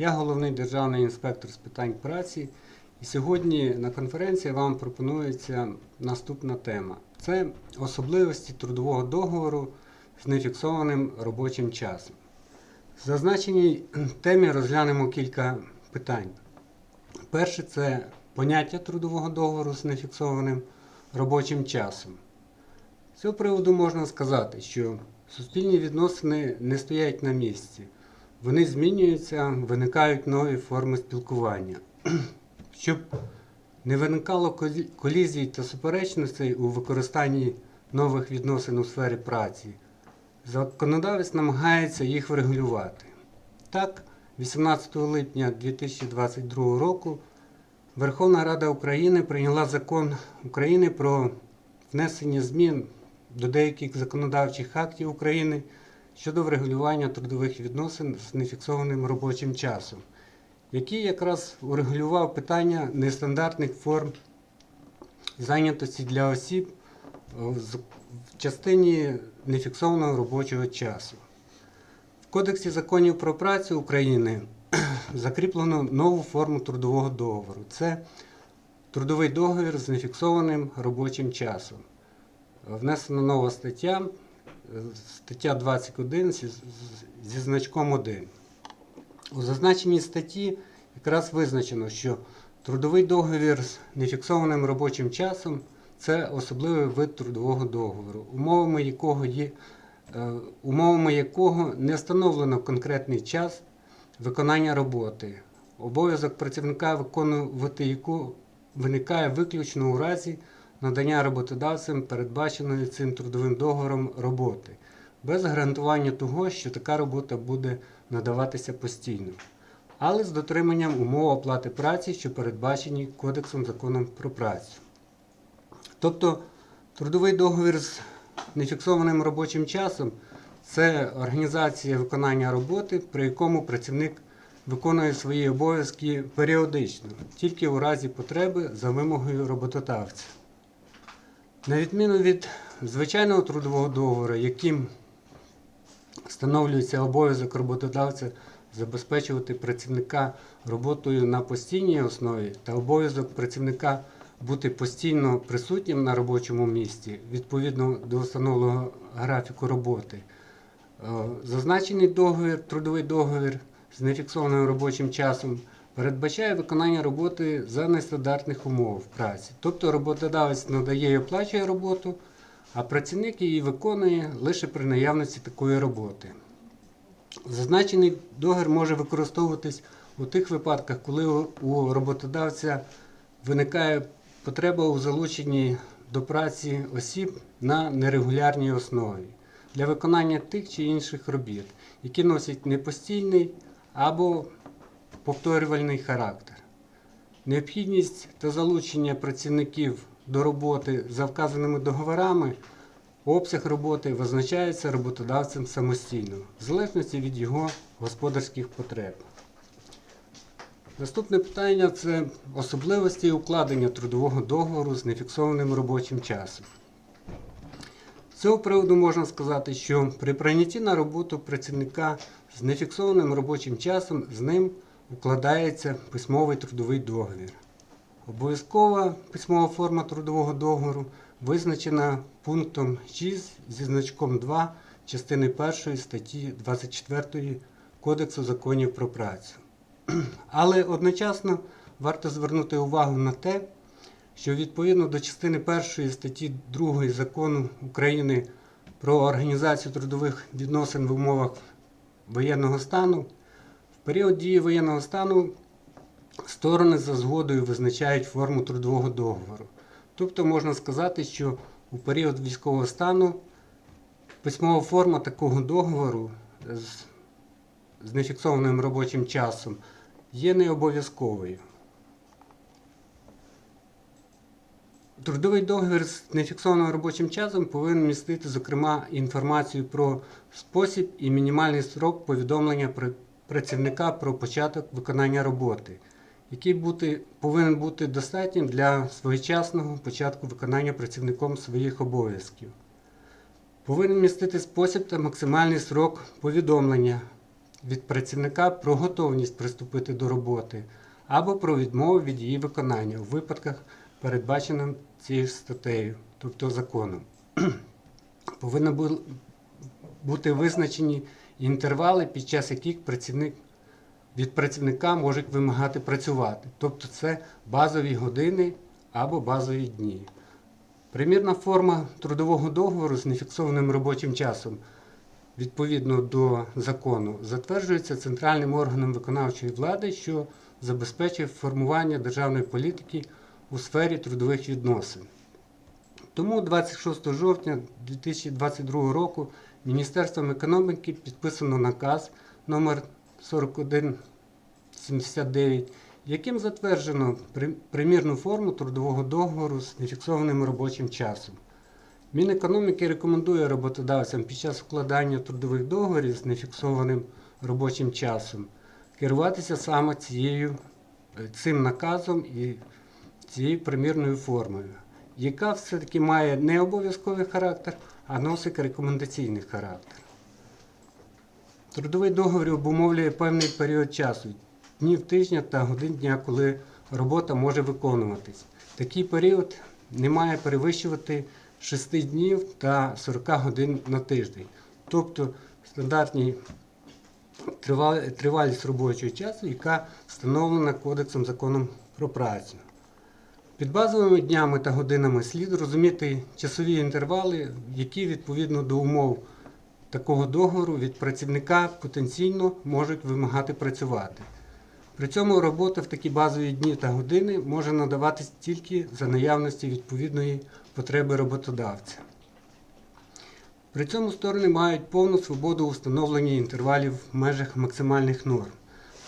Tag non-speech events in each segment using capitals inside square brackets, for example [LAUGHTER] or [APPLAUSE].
Я головний державний інспектор з питань праці. І сьогодні на конференції вам пропонується наступна тема: це особливості трудового договору з нефіксованим робочим часом. В зазначеній темі розглянемо кілька питань. Перше це поняття трудового договору з нефіксованим робочим часом. З цього приводу можна сказати, що суспільні відносини не стоять на місці. Вони змінюються, виникають нові форми спілкування. [CLEARS THROAT] Щоб не виникало колізій та суперечностей у використанні нових відносин у сфері праці, законодавець намагається їх врегулювати. Так, 18 липня 2022 року Верховна Рада України прийняла закон України про внесення змін до деяких законодавчих актів України щодо врегулювання трудових відносин з нефіксованим робочим часом, який якраз урегулював питання нестандартних форм зайнятості для осіб е, в частині нефіксованого робочого часу. В Кодексі законів про працю України [CLEARS THROAT] закріплено нову форму трудового договору. Це трудовий договір з нефіксованим робочим часом. Внесена нова стаття, стаття 21 зі, значком 1. У зазначеній статті якраз визначено, що трудовий договір з нефіксованим робочим часом це особливий вид трудового договору, умовами якого є, е, умовами якого не встановлено конкретний час виконання роботи. Обов'язок працівника виконувати яку виникає виключно у разі надання роботодавцем передбаченої цим трудовим договором роботи, без гарантування того, що така робота буде надаватися постійно, але з дотриманням умов оплати праці, що передбачені Кодексом законом про працю. Тобто трудовий договір з нефіксованим робочим часом це організація виконання роботи, при якому працівник виконує свої обов'язки періодично, тільки у разі потреби за вимогою роботодавця. На відміну від звичайного трудового договору, яким встановлюється обов'язок роботодавця забезпечувати працівника роботою на постійній основі та обов'язок працівника бути постійно присутнім на робочому місці відповідно до встановленого графіку роботи. Е, Зазначений договір, трудовий договір з нефіксованим робочим часом передбачає виконання роботи за нестандартних умов праці. Тобто роботодавець надає і оплачує роботу, а працівник її виконує лише при наявності такої роботи. Зазначений договір може використовуватись у тих випадках, коли у- роботодавця виникає потреба у залученні до праці осіб на нерегулярній основі для виконання тих чи інших робіт, які носять непостійний або повторювальний характер. Необхідність та залучення працівників до роботи за вказаними договорами, обсяг роботи визначається роботодавцем самостійно, в залежності від його господарських потреб. Наступне питання це особливості укладення трудового договору з нефіксованим робочим часом. З цього приводу можна сказати, що при прийнятті на роботу працівника з нефіксованим робочим часом з ним укладається письмовий трудовий договір. Обов'язкова письмова форма трудового договору визначена пунктом 6 зі значком 2 частини 1 статті 24 Кодексу законів про працю. [CLEARS THROAT] Але одночасно варто звернути увагу на те, що відповідно до частини 1 статті 2 закону України про організацію трудових відносин в умовах воєнного стану, період дії воєнного стану сторони за згодою визначають форму трудового договору. Тобто можна сказати, що у період військового стану письмова форма такого договору з, з нефіксованим робочим часом є не обов'язковою. Трудовий договір з нефіксованим робочим часом повинен містити, зокрема, інформацію про спосіб і мінімальний срок повідомлення пр- працівника про початок виконання роботи, який бути, повинен бути достатнім для своєчасного початку виконання працівником своїх обов'язків. Повинен містити спосіб та максимальний срок повідомлення від працівника про готовність приступити до роботи або про відмову від її виконання у випадках, передбаченим цією статтею, тобто законом. [CLEARS THROAT] Повинні бути визначені інтервали, під час яких працівник від працівника можуть вимагати працювати. Тобто це базові години або базові дні. Примірна форма трудового договору з нефіксованим робочим часом відповідно до закону затверджується центральним органом виконавчої влади, що забезпечує формування державної політики у сфері трудових відносин. Тому 26 жовтня 2022 року Міністерством економіки підписано наказ номер 4179, яким затверджено примірну форму трудового договору з нефіксованим робочим часом. Мінекономіки рекомендує роботодавцям під час укладання трудових договорів з нефіксованим робочим часом керуватися саме цією, е, цим наказом і цією примірною формою, яка все-таки має не обов'язковий характер, а носить рекомендаційний характер. Трудовий договір обумовлює певний період часу, днів тижня та годин дня, коли робота може виконуватись. Такий період не має перевищувати 6 днів та 40 годин на тиждень. Тобто стандартні тривалість робочого часу, яка встановлена Кодексом законом про працю. Під базовими днями та годинами слід розуміти часові інтервали, які відповідно до умов такого договору від працівника потенційно можуть вимагати працювати. При цьому робота в такі базові дні та години може надаватись тільки за наявності відповідної потреби роботодавця. При цьому сторони мають повну свободу у встановленні інтервалів в межах максимальних норм.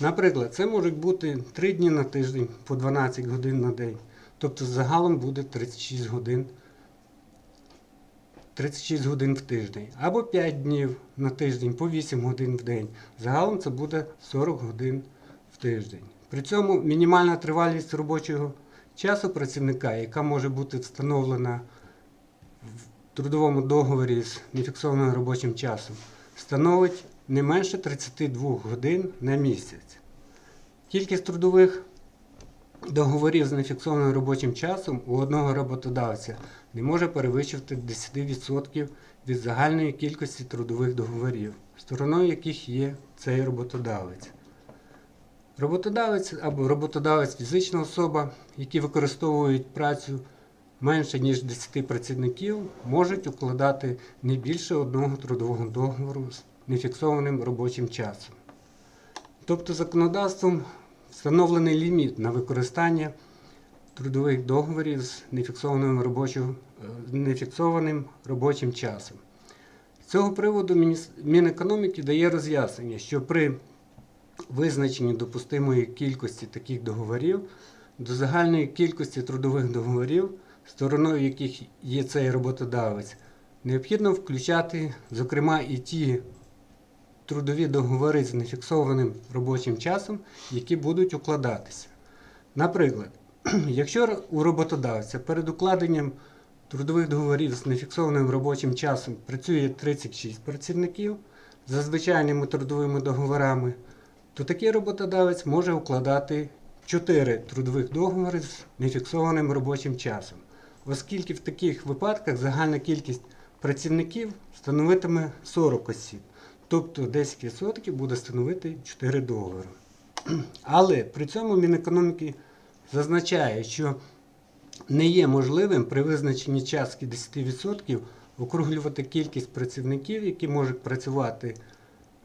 Наприклад, це можуть бути 3 дні на тиждень по 12 годин на день, тобто загалом буде 36 годин 36 годин в тиждень, або 5 днів на тиждень по 8 годин в день. Загалом це буде 40 годин в тиждень. При цьому мінімальна тривалість робочого часу працівника, яка може бути встановлена в трудовому договорі з нефіксованим робочим часом, становить не менше 32 годин на місяць. Кількість трудових договорів з нефіксованим робочим часом у одного роботодавця не може перевищувати 10% від загальної кількості трудових договорів, стороною яких є цей роботодавець. Роботодавець або роботодавець фізична особа, які використовують працю менше ніж 10 працівників, можуть укладати не більше одного трудового договору з нефіксованим робочим часом. Тобто законодавством встановлений ліміт на використання трудових договорів з нефіксованим робочим, е, нефіксованим робочим часом. З цього приводу Мінекономіки дає роз'яснення, що при визначенні допустимої кількості таких договорів до загальної кількості трудових договорів, стороною яких є цей роботодавець, необхідно включати, зокрема, і ті трудові договори з нефіксованим робочим часом, які будуть укладатися. Наприклад, [CLEARS THROAT] якщо у роботодавця перед укладенням трудових договорів з нефіксованим робочим часом працює 36 працівників за звичайними трудовими договорами, то такий роботодавець може укладати 4 трудових договори з нефіксованим робочим часом, оскільки в таких випадках загальна кількість працівників становитиме 40 осіб. Тобто 10% буде становити 4 договори. Але при цьому Мінекономіки зазначає, що не є можливим при визначенні частки 10% округлювати кількість працівників, які можуть працювати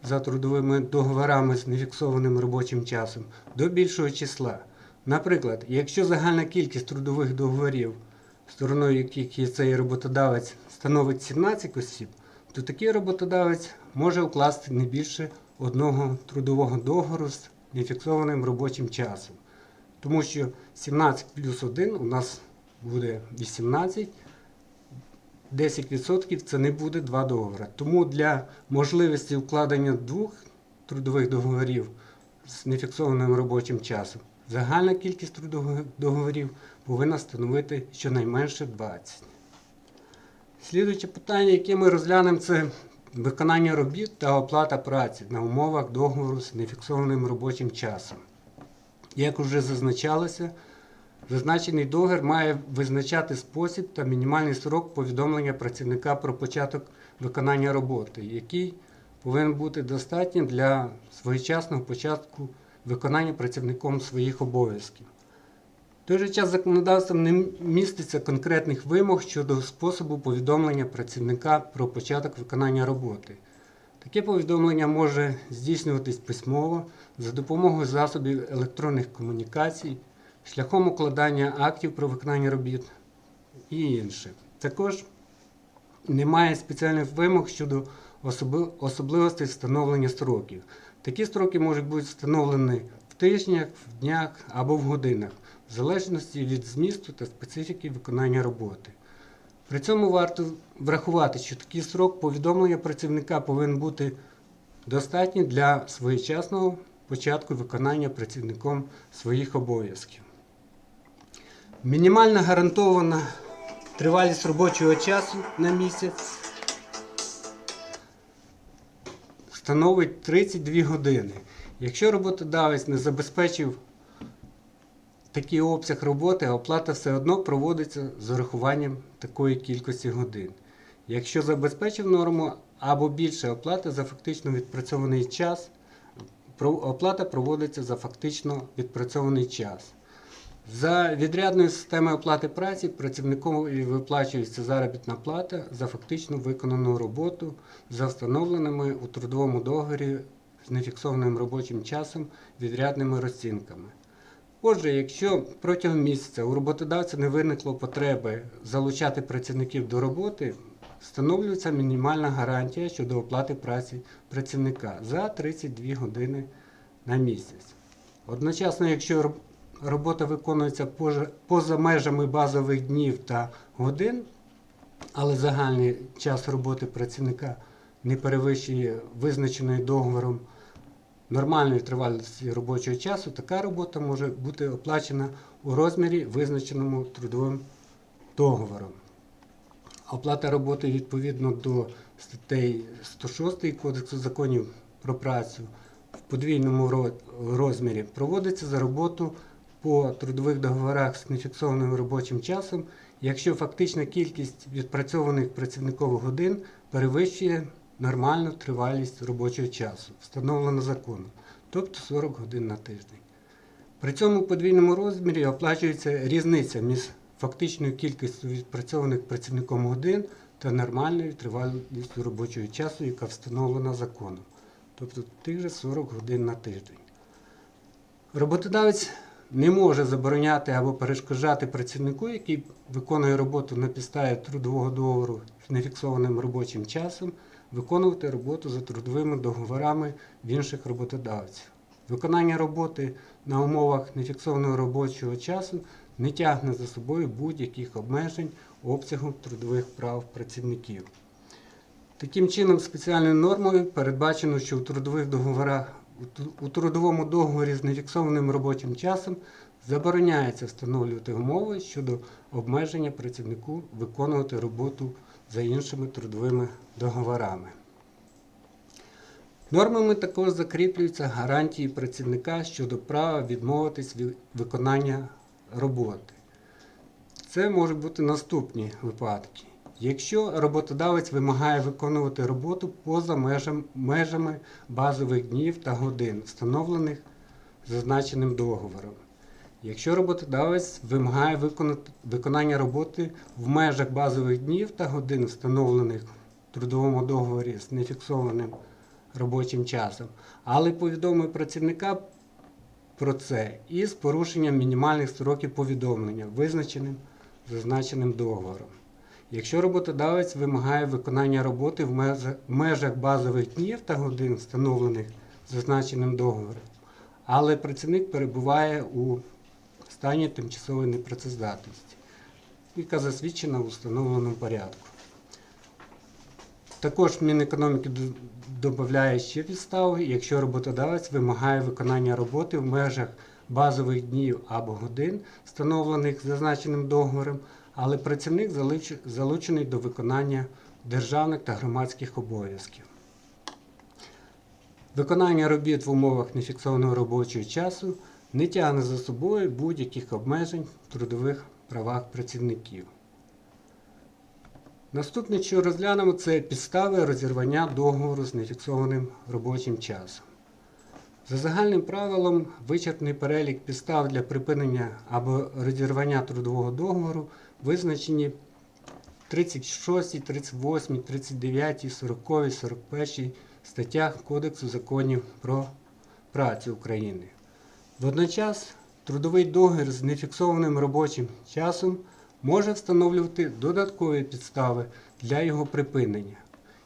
за трудовими договорами з нефіксованим робочим часом, до більшого числа. Наприклад, якщо загальна кількість трудових договорів, стороною яких є цей роботодавець, становить 17 осіб, то такий роботодавець може укласти не більше одного трудового договору з нефіксованим робочим часом. Тому що 17 плюс 1 у нас буде 18, 10% це не буде два договори. Тому для можливості укладення двох трудових договорів з нефіксованим робочим часом загальна кількість трудових договорів повинна становити щонайменше 20. Слідуюче питання, яке ми розглянемо, це виконання робіт та оплата праці на умовах договору з нефіксованим робочим часом. Як уже зазначалося, зазначений договір має визначати спосіб та мінімальний срок повідомлення працівника про початок виконання роботи, який повинен бути достатнім для своєчасного початку виконання працівником своїх обов'язків. В той же час законодавством не міститься конкретних вимог щодо способу повідомлення працівника про початок виконання роботи. Таке повідомлення може здійснюватись письмово за допомогою засобів електронних комунікацій, шляхом укладання актів про виконання робіт і інше. Також немає спеціальних вимог щодо особливостей встановлення строків. Такі строки можуть бути встановлені в тижнях, в днях або в годинах, в залежності від змісту та специфіки виконання роботи. При цьому варто врахувати, що такий срок повідомлення працівника повинен бути достатній для своєчасного початку виконання працівником своїх обов'язків. Мінімальна гарантована тривалість робочого часу на місяць становить 32 години. Якщо роботодавець не забезпечив такий обсяг роботи, оплата все одно проводиться з урахуванням такої кількості годин. Якщо забезпечив норму або більше оплати за фактично відпрацьований час, оплата проводиться за фактично відпрацьований час. За відрядною системою оплати праці працівникові виплачується заробітна плата за фактично виконану роботу за встановленими у трудовому договорі з нефіксованим робочим часом відрядними розцінками. Отже, якщо протягом місяця у роботодавця не виникло потреби залучати працівників до роботи, встановлюється мінімальна гарантія щодо оплати праці працівника за 32 години на місяць. Одночасно, якщо робота виконується поза- межами базових днів та годин, але загальний час роботи працівника не перевищує визначеної договором нормальної тривалості робочого часу, така робота може бути оплачена у розмірі, визначеному трудовим договором. Оплата роботи відповідно до статей 106 Кодексу законів про працю в подвійному розмірі проводиться за роботу по трудових договорах з нефіксованим робочим часом, якщо фактична кількість відпрацьованих працівникових годин перевищує нормальну тривалість робочого часу, встановлену законом, тобто 40 годин на тиждень. При цьому подвійному розмірі оплачується різниця між фактичною кількістю відпрацьованих працівником годин та нормальною тривалістю робочого часу, яка встановлена законом, тобто тих же 40 годин на тиждень. Роботодавець не може забороняти або перешкоджати працівнику, який виконує роботу на підставі трудового договору з нефіксованим робочим часом, виконувати роботу за трудовими договорами в інших роботодавців. Виконання роботи на умовах нефіксованого робочого часу не тягне за собою будь-яких обмежень обсягу трудових прав працівників. Таким чином, спеціальною нормою передбачено, що у трудових договорах у трудовому договорі з нефіксованим робочим часом забороняється встановлювати умови щодо обмеження працівнику виконувати роботу за іншими трудовими договорами. Нормами також закріплюються гарантії працівника щодо права відмовитись від виконання роботи. Це можуть бути наступні випадки. Якщо роботодавець вимагає виконувати роботу поза межами базових днів та годин, встановлених зазначеним договором. Якщо роботодавець вимагає виконання роботи в межах базових днів та годин, встановлених в трудовому договорі з нефіксованим робочим часом, але повідомив працівника про це із порушенням мінімальних строків повідомлення, визначеним зазначеним договором. Якщо роботодавець вимагає виконання роботи в межах базових днів та годин, встановлених зазначеним договором, але працівник перебуває у стані тимчасової непрацездатності, яка засвідчена в установленому порядку. Також Мінекономіки додає ще підстави, якщо роботодавець вимагає виконання роботи в межах базових днів або годин, встановлених зазначеним договором, але працівник залучений до виконання державних та громадських обов'язків. Виконання робіт в умовах нефіксованого робочого часу не тягне за собою будь-яких обмежень в трудових правах працівників. Наступне, що розглянемо, це підстави розірвання договору з нефіксованим робочим часом. За загальним правилом, вичерпний перелік підстав для припинення або розірвання трудового договору визначені в 36, 38, 39, 40, 41 статтях Кодексу законів про працю України. Водночас трудовий договір з нефіксованим робочим часом може встановлювати додаткові підстави для його припинення,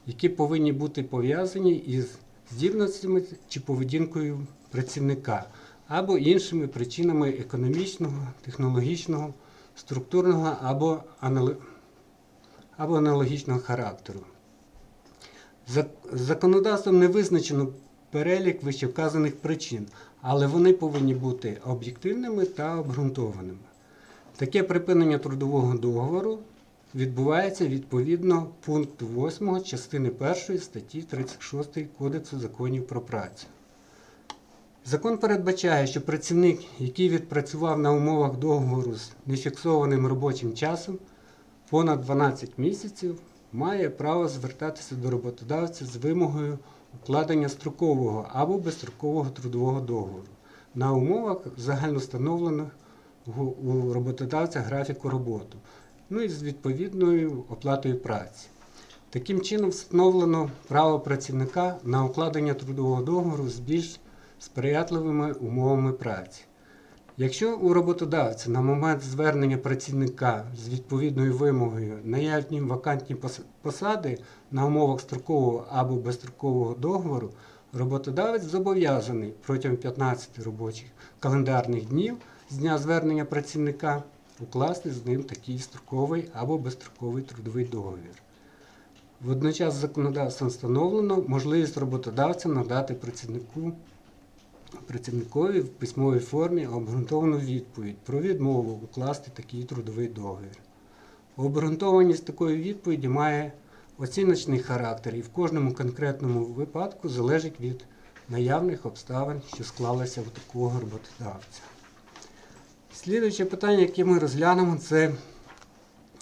які повинні бути пов'язані із здібностями чи поведінкою працівника або іншими причинами економічного, технологічного, структурного або, або аналогічного характеру. Законодавством не визначено перелік вищевказаних причин, але вони повинні бути об'єктивними та обґрунтованими. Таке припинення трудового договору відбувається відповідно пункту 8 частини 1 статті 36 Кодексу законів про працю. Закон передбачає, що працівник, який відпрацював на умовах договору з нефіксованим робочим часом понад 12 місяців, має право звертатися до роботодавця з вимогою укладення строкового або безстрокового трудового договору на умовах загальностановлених у роботодавця графіку роботи, ну і з відповідною оплатою праці. Таким чином встановлено право працівника на укладення трудового договору з більш сприятливими умовами праці. Якщо у роботодавця на момент звернення працівника з відповідною вимогою наявні вакантні посади на умовах строкового або безстрокового договору, роботодавець зобов'язаний протягом 15 робочих календарних днів з дня звернення працівника укласти з ним такий строковий або безстроковий трудовий договір. Водночас законодавством встановлено можливість роботодавця надати працівнику працівникові в письмовій формі обґрунтовану відповідь про відмову укласти такий трудовий договір. Обґрунтованість такої відповіді має оціночний характер і в кожному конкретному випадку залежить від наявних обставин, що склалися у такого роботодавця. Слідуюче питання, яке ми розглянемо, це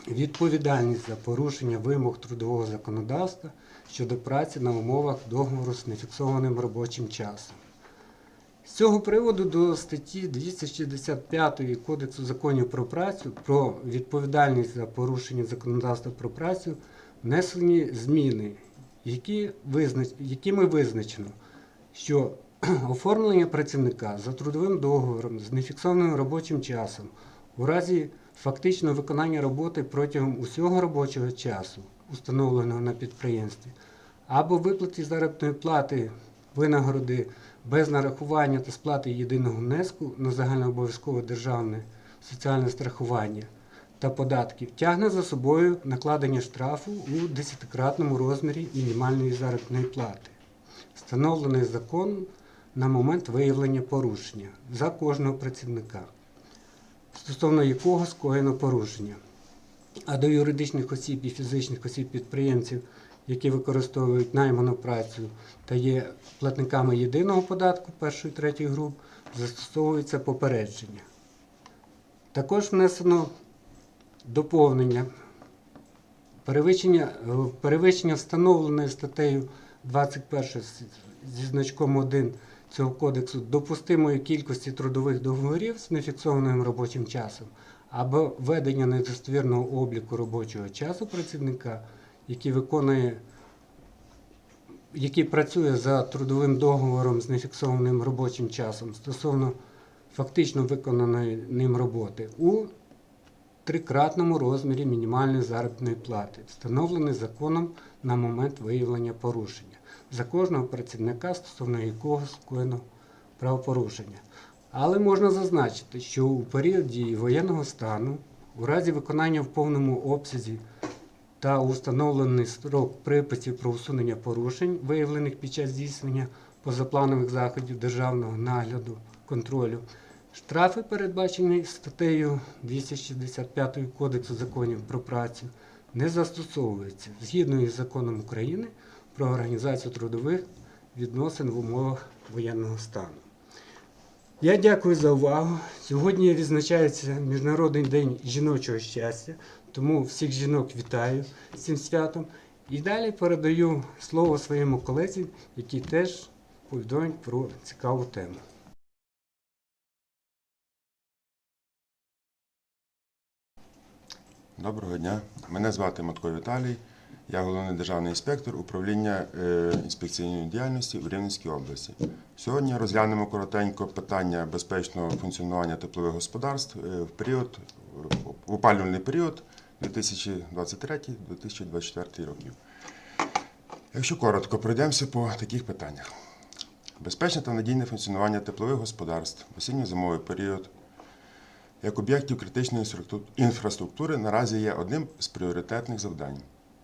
відповідальність за порушення вимог трудового законодавства щодо праці на умовах договору з нефіксованим робочим часом. З цього приводу до статті 265 Кодексу законів про працю про відповідальність за порушення законодавства про працю внесені зміни, які визнач... якими визначено, що [CLEARS THROAT] оформлення працівника за трудовим договором з нефіксованим робочим часом у разі фактичного виконання роботи протягом усього робочого часу, установленого на підприємстві, або виплаті заробітної плати винагороди без нарахування та сплати єдиного внеску на загальнообов'язкове державне соціальне страхування та податків тягне за собою накладення штрафу у десятикратному розмірі мінімальної заробітної плати, встановлений законом на момент виявлення порушення за кожного працівника, стосовно якого скоєно порушення. А до юридичних осіб і фізичних осіб підприємців, які використовують найману працю та є платниками єдиного податку першої третьої груп, застосовується попередження. Також внесено доповнення. Перевищення, перевищення встановленої статтею 21 зі значком 1 цього кодексу допустимої кількості трудових договорів з нефіксованим робочим часом або ведення недостовірного обліку робочого часу працівника, який виконує який працює за трудовим договором з нефіксованим робочим часом стосовно фактично виконаної ним роботи у трикратному розмірі мінімальної заробітної плати, встановлений законом на момент виявлення порушення за кожного працівника, стосовно якого скоєно правопорушення. Але можна зазначити, що у період дії воєнного стану, у разі виконання в повному обсязі та у встановлений строк приписів про усунення порушень, виявлених під час здійснення позапланових заходів державного нагляду контролю, штрафи, передбачені статтею 265 Кодексу законів про працю, не застосовується згідно із законом України про організацію трудових відносин в умовах воєнного стану. Я дякую за увагу. Сьогодні відзначається Міжнародний день жіночого щастя, тому всіх жінок вітаю з цим святом. І далі передаю слово своєму колезі, який теж повідомить про цікаву тему. Доброго дня. Мене звати Матко Віталій. Я головний державний інспектор управління е, інспекційної діяльності в Рівненській області. Сьогодні розглянемо коротенько питання безпечного функціонування теплових господарств е, в період в опалювальний період 2023-2024 років. Якщо коротко, пройдемося по таких питаннях. Безпечне та надійне функціонування теплових господарств в осінньо-зимовий період як об'єктів критичної інфраструктури наразі є одним з пріоритетних завдань.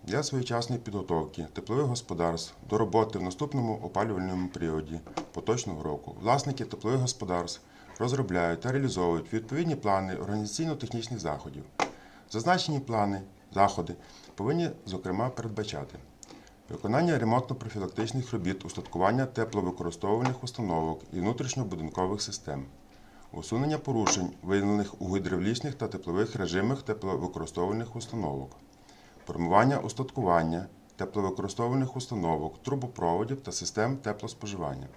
Для своєчасної підготовки теплових господарств до роботи в наступному опалювальному періоді поточного року власники теплових господарств розробляють та реалізовують відповідні плани організаційно-технічних заходів. Зазначені плани, заходи повинні, зокрема, передбачати виконання ремонтно-профілактичних робіт, устаткування тепловикористовувальних установок і внутрішньобудинкових систем, усунення порушень, виявлених у гідравлічних та теплових режимах тепловикористовувальних установок, формування устаткування тепловикористовувальних установок, трубопроводів та систем теплоспоживання,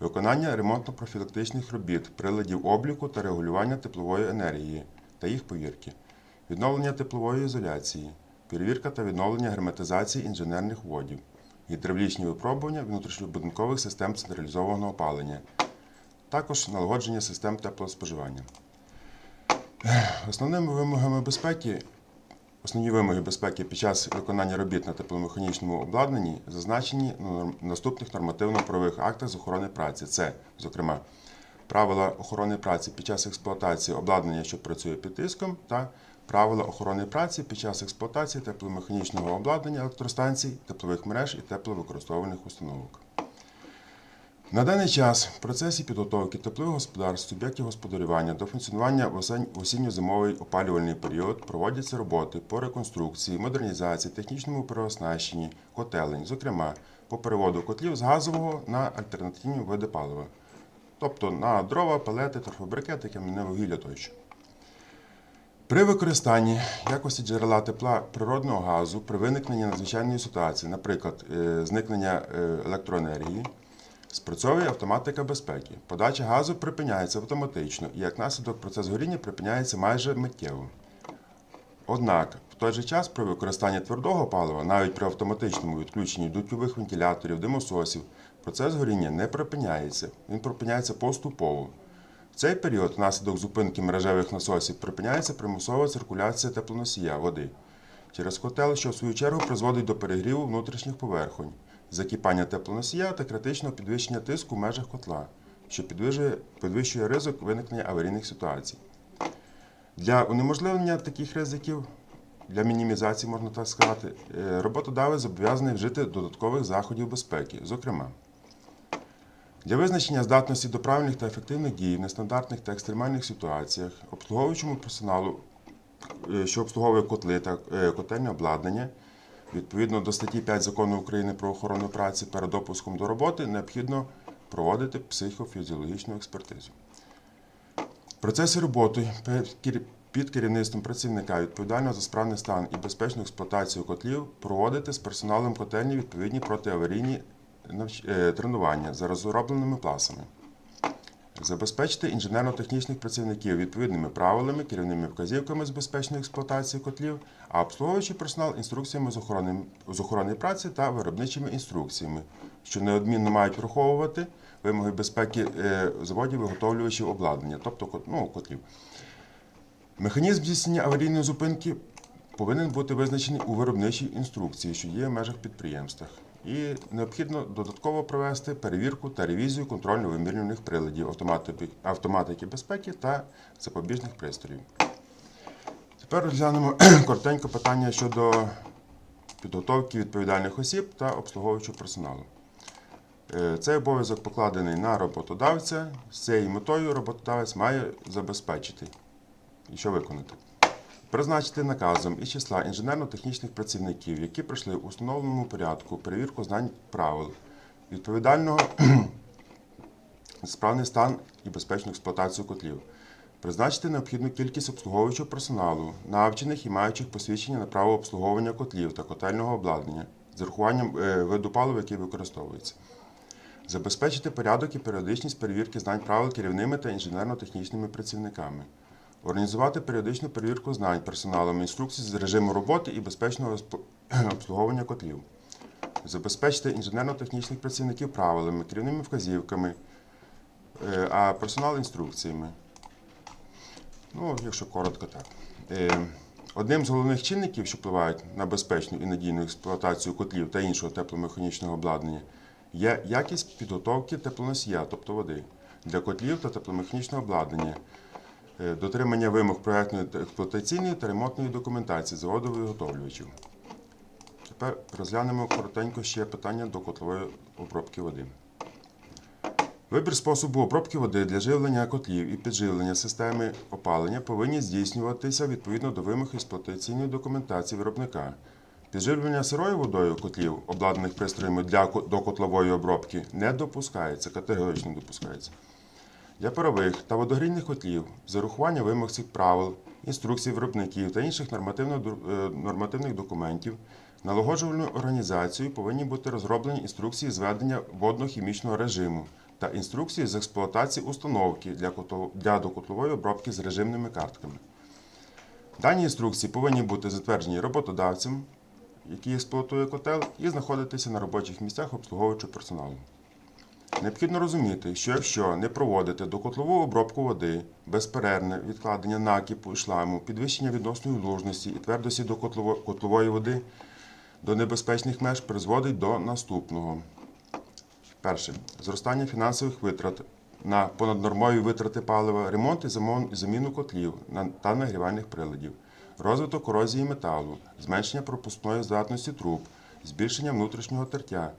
виконання ремонтно-профілактичних робіт, приладів обліку та регулювання теплової енергії та їх повірки, відновлення теплової ізоляції, перевірка та відновлення герметизації інженерних водів, гідравлічні випробування внутрішньобудинкових систем централізованого опалення, також налагодження систем теплоспоживання. Основними вимогами безпеки, основні вимоги безпеки під час виконання робіт на тепломеханічному обладнанні зазначені на наступних нормативно-правових актах з охорони праці. Це, зокрема, правила охорони праці під час експлуатації обладнання, що працює під тиском, та правила охорони праці під час експлуатації тепломеханічного обладнання електростанцій, теплових мереж і тепловикористовувальних установок. На даний час в процесі підготовки теплових господарств суб'єктів господарювання до функціонування в осінньо-зимовий опалювальний період проводяться роботи по реконструкції, модернізації, технічному переоснащенні котелень, зокрема по переводу котлів з газового на альтернативні види палива, тобто на дрова, палети, торфобрикети, кам'яне вугілля тощо. При використанні якості джерела тепла природного газу при виникненні надзвичайної ситуації, наприклад, е, зникнення е, електроенергії, спрацьовує автоматика безпеки. Подача газу припиняється автоматично і як наслідок процес горіння припиняється майже миттєво. Однак, в той же час при використанні твердого палива, навіть при автоматичному відключенні дутьових вентиляторів, димососів, процес горіння не припиняється. Він припиняється поступово. В цей період, внаслідок зупинки мережевих насосів, припиняється примусова циркуляція теплоносія води через котел, що в свою чергу призводить до перегріву внутрішніх поверхонь, закипання теплоносія та критичного підвищення тиску в межах котла, що підвищує, підвищує ризик виникнення аварійних ситуацій. Для унеможливлення таких ризиків, для мінімізації, можна так сказати, е, роботодавець зобов'язаний вжити додаткових заходів безпеки, зокрема. Для визначення здатності до правильних та ефективних дій в нестандартних та екстремальних ситуаціях обслуговуючому персоналу, е, що обслуговує котли та е, котельне обладнання, відповідно до статті 5 Закону України про охорону праці перед допуском до роботи необхідно проводити психофізіологічну експертизу. В роботи під керівництвом працівника відповідального за справний стан і безпечну експлуатацію котлів проводити з персоналом котельні відповідні протиаварійні тренування за розробленими пласами. Забезпечити інженерно-технічних працівників відповідними правилами, керівними вказівками з безпечної експлуатації котлів, а обслуговуючий персонал інструкціями з охорони, з охорони праці та виробничими інструкціями, що неодмінно мають враховувати вимоги безпеки е, заводів виготовлювачів обладнання, тобто ну, котлів. Механізм здійснення аварійної зупинки повинен бути визначений у виробничій інструкції, що є в межах підприємствах. І необхідно додатково провести перевірку та ревізію контрольно-вимірювальних приладів автоматики, автоматики безпеки та запобіжних пристроїв. Тепер розглянемо [CLEARS THROAT] коротенько питання щодо підготовки відповідальних осіб та обслуговуючого персоналу. Е, Цей обов'язок покладений на роботодавця. З цією метою роботодавець має забезпечити і що виконати. Призначити наказом із числа інженерно-технічних працівників, які пройшли у встановленому порядку перевірку знань правил, відповідального [CLEARS THROAT] справний стан і безпечну експлуатацію котлів. Призначити необхідну кількість обслуговуючого персоналу, навчених і маючих посвідчення на право обслуговування котлів та котельного обладнання з урахуванням е, виду палива, який використовується. Забезпечити порядок і періодичність перевірки знань правил керівними та інженерно-технічними працівниками. Організувати періодичну перевірку знань персоналом інструкцій з режиму роботи і безпечного [CLEARS THROAT] обслуговування котлів. Забезпечити інженерно-технічних працівників правилами, керівними вказівками, е, а персонал інструкціями. Ну, якщо коротко так. Е, Одним з головних чинників, що впливають на безпечну і надійну експлуатацію котлів та іншого тепломеханічного обладнання, є якість підготовки теплоносія, тобто води, для котлів та тепломеханічного обладнання, дотримання вимог проєктної експлуатаційної та ремонтної документації заводовиготовлювачів. Тепер розглянемо коротенько ще питання до котлової обробки води. Вибір способу обробки води для живлення котлів і підживлення системи опалення повинні здійснюватися відповідно до вимог експлуатаційної документації виробника. Підживлення сирою водою котлів, обладнаних пристроями для ко- докотлової обробки, не допускається, категорично допускається. Для парових та водогрійних котлів з урахуванням вимог цих правил, інструкцій виробників та інших е, нормативних документів налагоджувальною організацією повинні бути розроблені інструкції зведення водно-хімічного режиму та інструкції з експлуатації установки для докотлової обробки з режимними картками. Дані інструкції повинні бути затверджені роботодавцем, який експлуатує котел, і знаходитися на робочих місцях обслуговуючого персоналу. Необхідно розуміти, що якщо не проводити докотлову обробку води, безперервне відкладення накипу і шламу, підвищення відносної вложності і твердості до котлово- котлової води до небезпечних меж призводить до наступного. Перше. Зростання фінансових витрат на понаднормові витрати палива, ремонт і заміну котлів та нагрівальних приладів, розвиток корозії металу, зменшення пропускної здатності труб, збільшення внутрішнього тертя,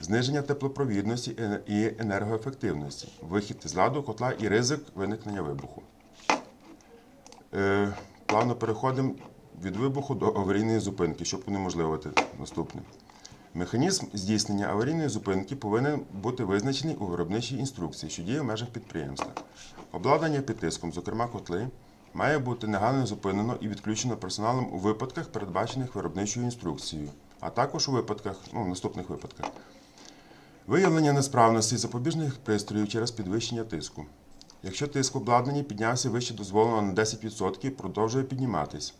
зниження теплопровідності і енергоефективності, вихід з ладу котла і ризик виникнення вибуху. Е, плавно переходимо від вибуху до аварійної зупинки, щоб унеможливити наступне. Механізм здійснення аварійної зупинки повинен бути визначений у виробничій інструкції, що діє в межах підприємства. Обладнання під тиском, зокрема котли, має бути негайно зупинено і відключено персоналом у випадках, передбачених виробничою інструкцією, а також у випадках, ну, в наступних випадках. Виявлення несправності запобіжних пристроїв через підвищення тиску. Якщо тиск в обладнанні піднявся вище дозволеного на 10%, продовжує підніматись.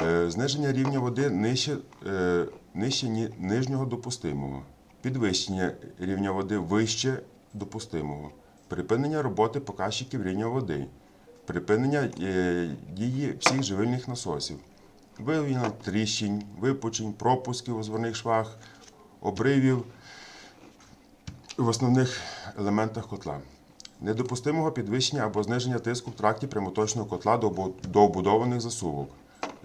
Е, Зниження рівня води нижче, е, нижче нижнього допустимого. Підвищення рівня води вище допустимого. Припинення роботи показчиків рівня води. Припинення е, дії всіх живильних насосів. Виявлення тріщин, випучень, пропусків у зворних швах, обривів в основних елементах котла. Недопустимого підвищення або зниження тиску в тракті прямоточного котла до обу- обудованих засувок.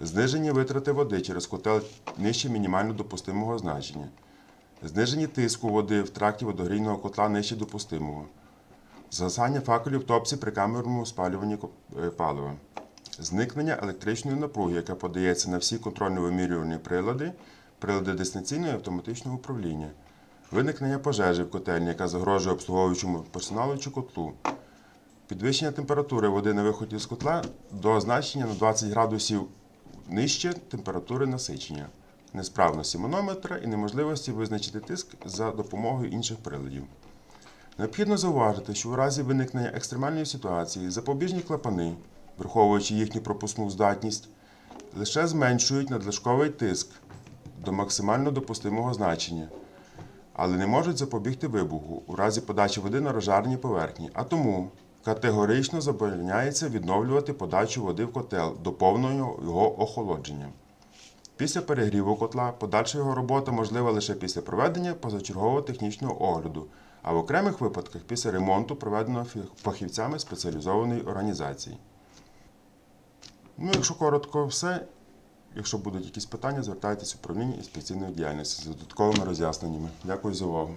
Зниження витрати води через котел нижче мінімально допустимого значення. Зниження тиску води в тракті водогрійного котла нижче допустимого. Згасання факелів в топці при камерному спалюванні е, палива. Зникнення електричної напруги, яка подається на всі контрольно-вимірювальні прилади, прилади дистанційного і автоматичного управління. Виникнення пожежі в котельні, яка загрожує обслуговуючому персоналу чи котлу. Підвищення температури води на виході з котла до значення на 20 градусів нижче температури насичення, несправності манометра і неможливості визначити тиск за допомогою інших приладів. Необхідно зауважити, що у разі виникнення екстремальної ситуації запобіжні клапани, враховуючи їхню пропускну здатність, лише зменшують надлишковий тиск до максимально допустимого значення, але не можуть запобігти вибуху у разі подачі води на розжареній поверхні, а тому категорично забороняється відновлювати подачу води в котел до повного його охолодження. Після перегріву котла подальша його робота можлива лише після проведення позачергового технічного огляду, а в окремих випадках після ремонту, проведеного фахівцями спеціалізованої організації. Ну, якщо коротко, все. Якщо будуть якісь питання, звертайтеся в управління інспекційної діяльності з додатковими роз'ясненнями. Дякую за увагу.